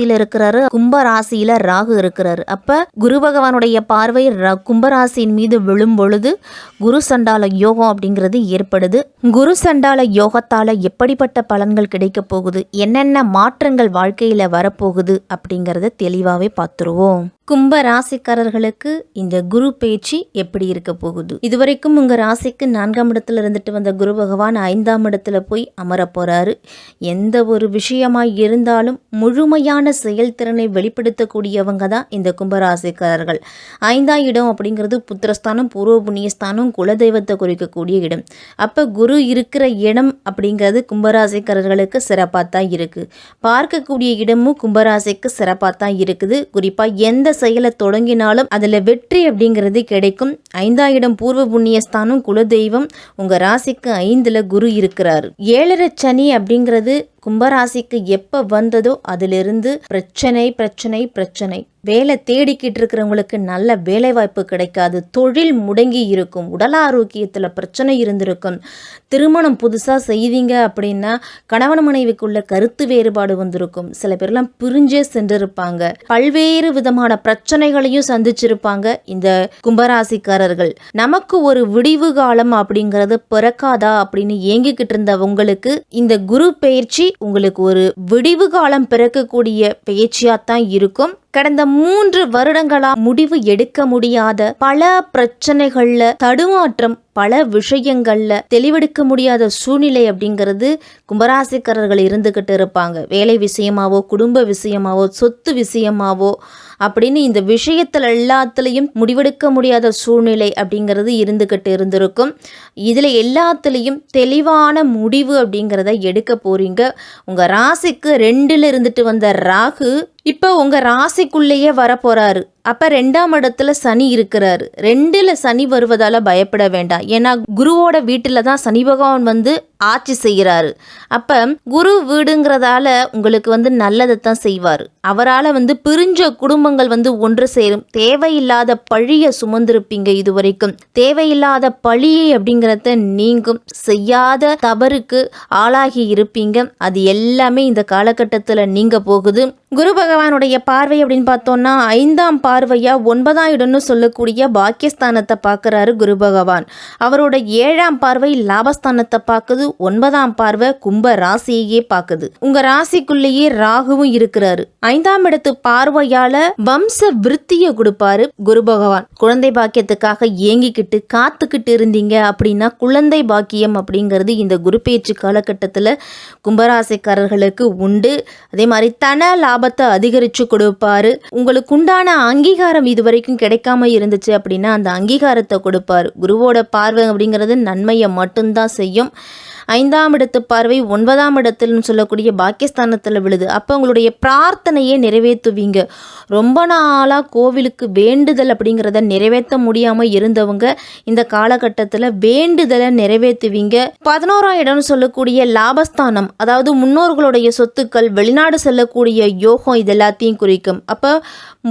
ராசியில இருக்கிறாரு. கும்ப ராசியில ராகு இருக்கிறாரு. அப்ப குரு பகவானுடைய பார்வை ர- கும்பராசியின் மீது விழும் பொழுது குரு சண்டால யோகம் அப்படிங்கிறது ஏற்படுது. குரு சண்டால யோகத்தால எப்படிப்பட்ட பலன்கள் கிடைக்க போகுது? என்னென்ன மாற்றங்கள் வாழ்க்கையில வரப்போகுது? அப்படிங்கிறத தெளிவாவே பார்த்துருவோம். கும்ப ராசிக்காரர்களுக்கு இந்த குரு பேச்சு எப்படி இருக்க போகுது? இதுவரைக்கும் உங்க ராசிக்கு நான்காம் இடத்துல இருந்துட்டு வந்த குரு பகவான் ஐந்தாம் இடத்துல போய் அமர போறாரு. எந்த ஒரு விஷயமா இருந்தாலும் முழுமையான செயல்திறனை வெளிப்படுத்தக்கூடியவங்க தான் இந்த கும்பராசிக்காரர்கள். ஐந்தாம் இடம் அப்படிங்கிறது புத்திரஸ்தானம் பூர்வ புண்ணியஸ்தானம் குலதெய்வத்தை குறிக்கக்கூடிய இடம். அப்போ குரு இருக்கிற இடம் அப்படிங்கிறது கும்பராசிக்காரர்களுக்கு சிறப்பாக தான் இருக்குது பார்க்கக்கூடிய இடமும் கும்பராசிக்கு சிறப்பாக தான் இருக்குது. குறிப்பாக எந்த செயலை தொடங்கினாலும் அதில் வெற்றி அப்படிங்கிறது கிடைக்கும். ஐந்தாம் இடம் பூர்வ புண்ணியஸ்தானம் குலதெய்வம் உங்கள் ராசிக்கு ஐந்தில் குரு இருக்கிறார். ஏழரை சனி அப்படிங்கிறது கும்பராசிக்கு எப்போ வந்ததோ அதிலிருந்து பிரச்சனை பிரச்சனை பிரச்சனை. வேலை தேடிக்கிட்டு இருக்கிறவங்களுக்கு நல்ல வேலைவாய்ப்பு கிடைக்காது. தொழில் முடங்கி இருக்கும். உடல் ஆரோக்கியத்தில் பிரச்சனை இருந்திருக்கும். திருமணம் புதுசாக செய்வீங்க அப்படின்னா கணவன் மனைவிக்குள்ள கருத்து வேறுபாடு வந்திருக்கும். சில பேர்லாம் பிரிஞ்சே சென்றிருப்பாங்க. பல்வேறு விதமான பிரச்சனைகளையும் சந்திச்சிருப்பாங்க இந்த கும்பராசிக்காரர்கள். நமக்கு ஒரு விடிவு காலம் அப்படிங்கிறது பிறக்காதா அப்படின்னு ஏங்கிக்கிட்டு இருந்த உங்களுக்கு இந்த குரு பயிற்சி உங்களுக்கு ஒரு விடிவு காலம் பிறக்கக்கூடிய பயிற்சியாக தான் இருக்கும். கடந்த மூன்று வருடங்களா முடிவு எடுக்க முடியாத பல பிரச்சனைகள்ல தடுமாற்றம் பல விஷயங்கள்ல தெளிவெடுக்க முடியாத சூழ்நிலை அப்படிங்கிறது கும்பராசிக்காரர்கள் இருந்துகிட்டு இருப்பாங்க. வேலை விஷயமாவோ குடும்ப விஷயமாவோ சொத்து விஷயமாவோ அப்படின்னு இந்த விஷயத்தில் எல்லாத்துலேயும் முடிவெடுக்க முடியாத சூழ்நிலை அப்படிங்கிறது இருந்துக்கிட்டு இருந்திருக்கும். இதில் எல்லாத்துலேயும் தெளிவான முடிவு அப்படிங்கிறத எடுக்க போகிறீங்க உங்கள் ராசிக்கு ரெண்டில் இருந்துட்டு வந்த ராகு இப்போ உங்கள் ராசிக்குள்ளேயே வரப்போகிறாரு அப்போ ரெண்டாம் இடத்துல சனி இருக்கிறாரு. ரெண்டில் சனி வருவதால் பயப்பட வேண்டாம். ஏன்னா குருவோட வீட்டில் தான் சனி பகவான் வந்து ஆட்சி செய்கிறாரு. அப்போ குரு வீடுங்கிறதால உங்களுக்கு வந்து நல்லதை தான் செய்வார். அவரால் வந்து பிரிஞ்ச குடும்பங்கள் வந்து ஒன்று சேரும். தேவையில்லாத பழியை சுமந்திருப்பீங்க இது வரைக்கும் தேவையில்லாத பழியை அப்படிங்கிறத நீங்கும். செய்யாத தவறுக்கு ஆளாகி இருப்பீங்க. அது எல்லாமே இந்த காலகட்டத்தில் நீங்க போகுது. குரு பகவானுடைய பார்வை அப்படின்னு பார்த்தோம்னா ஐந்தாம் பார்வையா ஒன்பதாம் இடம்னு சொல்லக்கூடிய பாக்கியஸ்தானத்தை பார்க்குறாரு குரு பகவான். அவரோட ஏழாம் பார்வை லாபஸ்தானத்தை பார்க்குது ஒன்பதாம் பார்வை கும்ப ராசியையே பார்க்குது. உங்க ராசிக்குள்ளேயே ராகுவும் இருக்கிறாரு. ஐந்தாம் இடத்து பார்வையால வம்ச விருத்தியை கொடுப்பாரு குரு பகவான். குழந்தை பாக்கியத்துக்காக ஏங்கிக்கிட்டு காத்துக்கிட்டு இருந்தீங்க அப்படின்னா குழந்தை பாக்கியம் அப்படிங்கிறது இந்த குரு பேச்சு காலகட்டத்தில் கும்பராசிக்காரர்களுக்கு உண்டு. அதே மாதிரி தன லாபத்தை அதிகரித்து கொடுப்பாரு. உங்களுக்கு உண்டான அங்கீகாரம் இது வரைக்கும் கிடைக்காம இருந்துச்சு அப்படின்னா அந்த அங்கீகாரத்தை கொடுப்பார். குருவோட பார்வை அப்படிங்கிறது நன்மையை மட்டும்தான் செய்யும். ஐந்தாம் இடத்து பார்வை ஒன்பதாம் இடத்துலன்னு சொல்லக்கூடிய பாக்கியஸ்தானத்தில் விழுது. அப்போ உங்களுடைய பிரார்த்தனையை நிறைவேற்றுவீங்க. ரொம்ப நாளாக கோவிலுக்கு வேண்டுதல் அப்படிங்கிறத நிறைவேற்ற முடியாமல் இருந்தவங்க இந்த காலகட்டத்தில் வேண்டுதலை நிறைவேற்றுவீங்க. பதினோராம் இடம்னு சொல்லக்கூடிய லாபஸ்தானம் அதாவது முன்னோர்களுடைய சொத்துக்கள் வெளிநாடு செல்லக்கூடிய யோகம் இது எல்லாத்தையும் குறிக்கும். அப்போ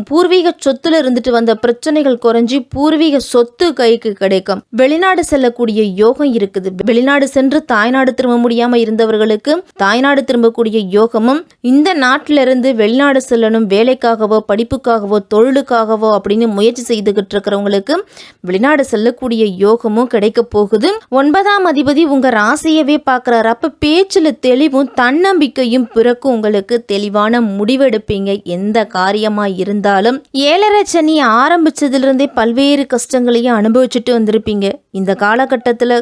பூர்வீக சொத்துல இருந்துட்டு வந்த பிரச்சனைகள் குறைஞ்சி பூர்வீக சொத்து கைக்கு கிடைக்கும். வெளிநாடு செல்லக்கூடிய யோகம் இருக்குது. வெளிநாடு சென்று தாய் தாய்நாடு திரும்ப முடியாம இருந்தவர்களுக்கு தாய்நாடு திரும்பக்கூடிய யோகமும் இந்த நாட்டில இருந்து வெளிநாடு செல்லணும் வேலைக்காகவோ படிப்புக்காகவோ தொழிலுக்காகவோ அப்படின்னு முயற்சி செய்துகிட்டு இருக்கிறவங்களுக்கு வெளிநாடு செல்லக்கூடிய யோகமும் கிடைக்க போகுது. ஒன்பதாம் அதிபதி உங்க ராசியவே பார்க்குறாரு. அப்ப பேச்சுல தெளிவும் தன்னம்பிக்கையும் பிறக்கும் உங்களுக்கு தெளிவான முடிவெடுப்பீங்க. எந்த காரியமா இருந்தாலும் ஏழரை சனி ஆரம்பிச்சதுலேருந்தே பல்வேறு கஷ்டங்களையும் அனுபவிச்சுட்டு வந்திருப்பீங்க. இந்த காலகட்டத்தில்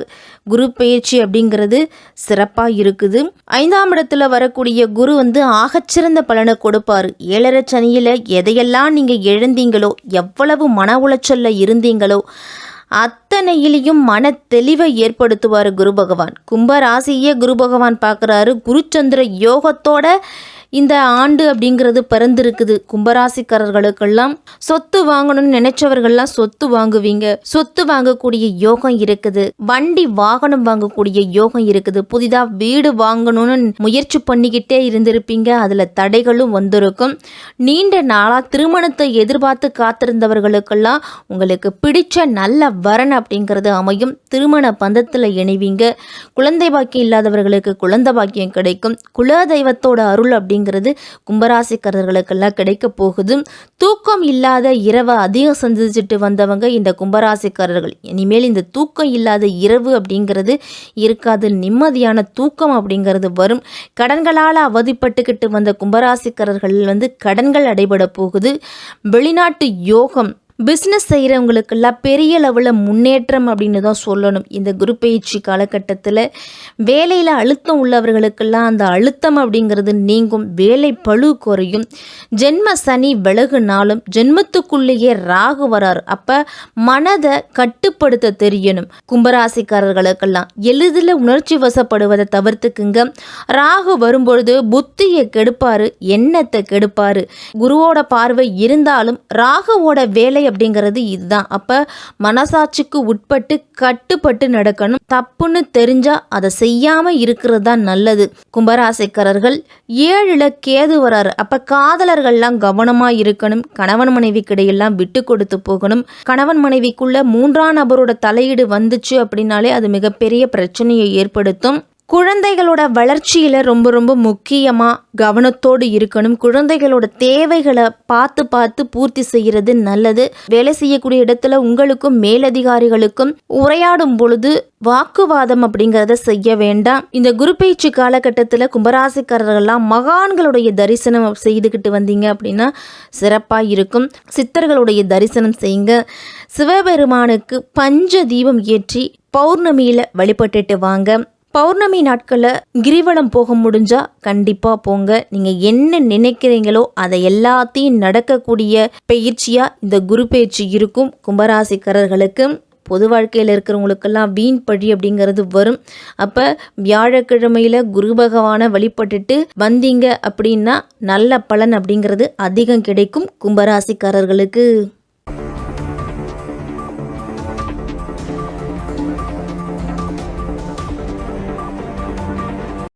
குரு பயிற்சி அப்படிங்கிறது சிறப்பாக இருக்குது. ஐந்தாம் இடத்துல வரக்கூடிய குரு வந்து ஆகச்சிறந்த பலனை கொடுப்பாரு. ஏழரை சனியில் எதையெல்லாம் நீங்கள் எழுந்தீங்களோ எவ்வளவு மன உளைச்சல்ல இருந்தீங்களோ அத்தனையிலையும் மன தெளிவை ஏற்படுத்துவார் குரு பகவான். கும்பராசியே குரு பகவான் பார்க்குறாரு குருச்சந்திர யோகத்தோட இந்த ஆண்டு அப்படிங்கிறது பிறந்திருக்குது. கும்பராசிக்காரர்களுக்கெல்லாம் சொத்து வாங்கணும்னு நினைச்சவர்கள்லாம் சொத்து வாங்குவீங்க. சொத்து வாங்கக்கூடிய யோகம் இருக்குது. வண்டி வாகனம் வாங்கக்கூடிய யோகம் இருக்குது. புதிதா வீடு வாங்கணும்னு முயற்சி பண்ணிக்கிட்டே இருந்திருப்பீங்க. அதுல தடைகளும் வந்திருக்கும். நீண்ட நாளா திருமணத்தை எதிர்பார்த்து காத்திருந்தவர்களுக்கெல்லாம் உங்களுக்கு பிடிச்ச நல்ல வரன் அப்படிங்கிறது அமையும். திருமண பந்தத்தில் இணைவீங்க. குழந்தை பாக்கியம் இல்லாதவர்களுக்கு குழந்தை பாக்கியம் கிடைக்கும். குல தெய்வத்தோட அருள் அப்படி அப்படிங்கிறது கும்பராசிக்காரர்களுக்கெல்லாம் கிடைக்க போகுது. தூக்கம் இல்லாத இரவை அதிகம் சந்திச்சுட்டு வந்தவங்க இந்த கும்பராசிக்காரர்கள். இனிமேல் இந்த தூக்கம் இல்லாத இரவு அப்படிங்கிறது இருக்காது. நிம்மதியான தூக்கம் அப்படிங்கிறது வரும். கடன்களால் அவதிப்பட்டுக்கிட்டு வந்த கும்பராசிக்காரர்கள் வந்து கடன்கள் அடைபட போகுது. வெளிநாட்டு யோகம் பிஸ்னஸ் செய்கிறவங்களுக்கெல்லாம் பெரிய லெவலில் முன்னேற்றம் அப்படின்னு தான் சொல்லணும். இந்த குரு பயிற்சி காலகட்டத்தில் வேலையில் அழுத்தம் உள்ளவர்களுக்கெல்லாம் அந்த அழுத்தம் அப்படிங்கிறது நீங்கும். வேலை பழு குறையும். ஜென்ம சனி விலகுனாலும் ஜென்மத்துக்குள்ளேயே ராகு வரார். அப்போ மனதை கட்டுப்படுத்த தெரியணும். கும்பராசிக்காரர்களுக்கெல்லாம் எளிதில் உணர்ச்சி வசப்படுவதை தவிர்த்துக்குங்க. ராகு வரும்பொழுது புத்தியை கெடுப்பார் எண்ணத்தை கெடுப்பார். குருவோட பார்வை இருந்தாலும் ராகுவோட வேலை அப்படிங்கிறது இதுதான். அப்போ மனசாட்சிக்கு உட்பட்டு கட்டுப்பட்டு நடக்கணும். தப்புன்னு தெரிஞ்சா அதை செய்யாம இருக்கிறது தான் நல்லது. கும்பராசிக்காரர்கள் ஏழுல கேது வராரு. அப்ப காதலர்கள்லாம் கவனமா இருக்கணும். கணவன் மனைவி கிடையெல்லாம் விட்டு கொடுத்து போகணும். கணவன் மனைவிக்குள்ள மூன்றாம் நபரோட தலையீடு வந்துச்சு அப்படின்னாலே அது மிகப்பெரிய பிரச்சனையை ஏற்படுத்தும். குழந்தைகளோட வளர்ச்சியில் ரொம்ப ரொம்ப முக்கியமாக கவனத்தோடு இருக்கணும். குழந்தைகளோட தேவைகளை பார்த்து பார்த்து பூர்த்தி செய்கிறது நல்லது. வேலை செய்யக்கூடிய இடத்துல உங்களுக்கும் மேலதிகாரிகளுக்கும் உரையாடும் பொழுது வாக்குவாதம் அப்படிங்கிறத செய்ய வேண்டாம். இந்த குரு பயிற்சி காலகட்டத்தில் கும்பராசிக்காரர்கள்லாம் மகான்களுடைய தரிசனம் செய்துக்கிட்டு வந்தீங்க அப்படின்னா சிறப்பாக இருக்கும். சித்தர்களுடைய தரிசனம் செய்யுங்க. சிவபெருமானுக்கு பஞ்ச தீபம் ஏற்றி பௌர்ணமியில் வழிபட்டுட்டு வாங்க. பௌர்ணமி நாட்களில் கிரிவலம் போக முடிஞ்சா கண்டிப்பாக போங்க. நீங்கள் என்ன நினைக்கிறீங்களோ அதை எல்லாத்தையும் நடக்கக்கூடிய பயிற்சியாக இந்த குரு பயிற்சி இருக்கும். கும்பராசிக்காரர்களுக்கு பொது வாழ்க்கையில் இருக்கிறவங்களுக்கெல்லாம் வீண் பழி அப்படிங்கிறது வரும். அப்போ வியாழக்கிழமையில் குரு பகவானை வழிபட்டுட்டு வந்தீங்க அப்படின்னா நல்ல பலன் அப்படிங்கிறது அதிகம் கிடைக்கும் கும்பராசிக்காரர்களுக்கு.